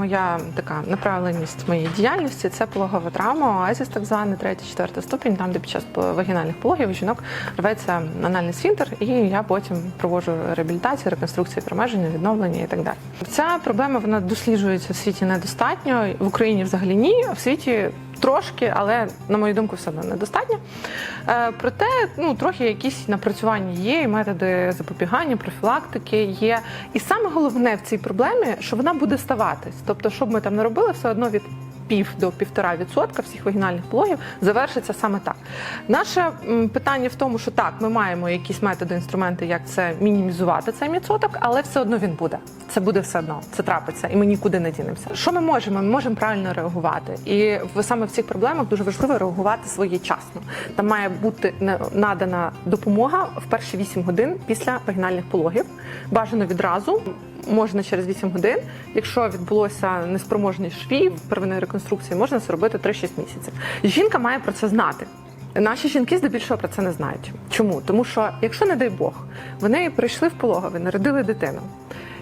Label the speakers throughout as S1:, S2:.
S1: моя така направленість моєї діяльності це пологова травма, оазіс, так званий, третій, четвертий ступінь, там, де під час вагінальних пологів жінок рветься анальний сфінтер, і я потім проводжу реабілітацію, реконструкцію промеження, відновлення і так далі. Ця проблема вона досліджується в світі недостатньо. В Україні взагалі ні, а в світі. Трошки, але на мою думку, все одно недостатньо. Е, проте, ну трохи якісь напрацювання є, і методи запобігання, профілактики є. І саме головне в цій проблемі, що вона буде ставатись. Тобто, що б ми там не робили, все одно від пів до півтора відсотка всіх вагінальних пологів завершиться саме так. Наше питання в тому, що так, ми маємо якісь методи, інструменти, як це мінімізувати цей відсоток, але все одно він буде. Це буде все одно, це трапиться, і ми нікуди не дінемося. Що ми можемо? Ми можемо правильно реагувати. І саме в цих проблемах дуже важливо реагувати своєчасно. Там має бути надана допомога в перші 8 годин після вагінальних пологів. Бажано відразу. Можна через 8 годин. Якщо відбулося неспроможність швів первинної реконструкції, можна зробити робити 3-6 місяців. Жінка має про це знати. Наші жінки здебільшого про це не знають. Чому? Тому що, якщо не дай Бог, вони прийшли в пологові, народили дитину.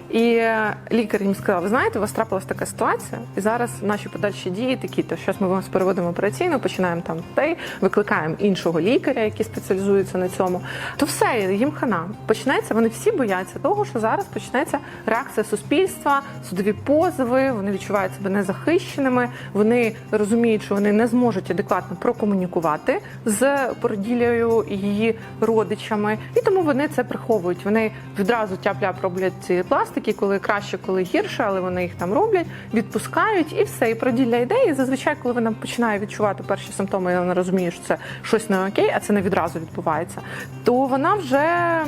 S1: І е, лікар їм сказав: ви знаєте, у вас трапилася така ситуація, і зараз наші подальші дії такі, то зараз ми вас переводимо операційно, починаємо там дітей, викликаємо іншого лікаря, який спеціалізується на цьому. То все, їм хана. Почнеться, вони всі бояться того, що зараз почнеться реакція суспільства, судові позови, вони відчувають себе незахищеними, вони розуміють, що вони не зможуть адекватно прокомунікувати з породіллею і її родичами, і тому вони це приховують. Вони відразу тяп-ляп роблять ці пластики, коли краще, коли гірше, але вони їх там роблять, відпускають і все. І породілля йде. І зазвичай, коли вона починає відчувати перші симптоми, і вона розуміє, що це щось не окей, а це не відразу відбувається, то вона вже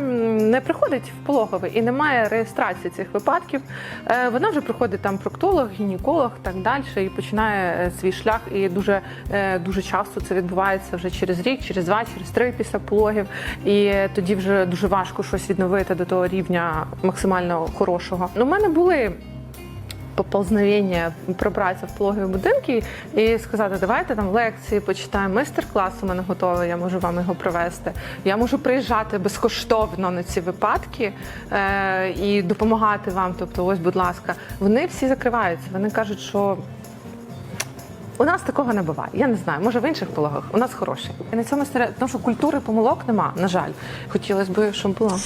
S1: не приходить в пологовий і немає реєстрації цих випадків. Е, Вона вже приходить там проктолог, гінеколог, так далі, і починає е, свій шлях. І дуже е, дуже часто це відбувається вже через рік, через два, через три після пологів. І тоді вже дуже важко щось відновити до того рівня максимально хорошого. Ну, у мене були. Поползновення пробратися в пологові будинки і сказати, давайте там лекції почитаємо, майстер-клас у мене готовий, я можу вам його провести. Я можу приїжджати безкоштовно на ці випадки е, і допомагати вам. Тобто, ось, будь ласка, вони всі закриваються. Вони кажуть, що у нас такого не буває. Я не знаю, може в інших пологах. У нас хороший. І на цьому стере- тому що культури помилок нема, на жаль. Хотілося б, щоб було.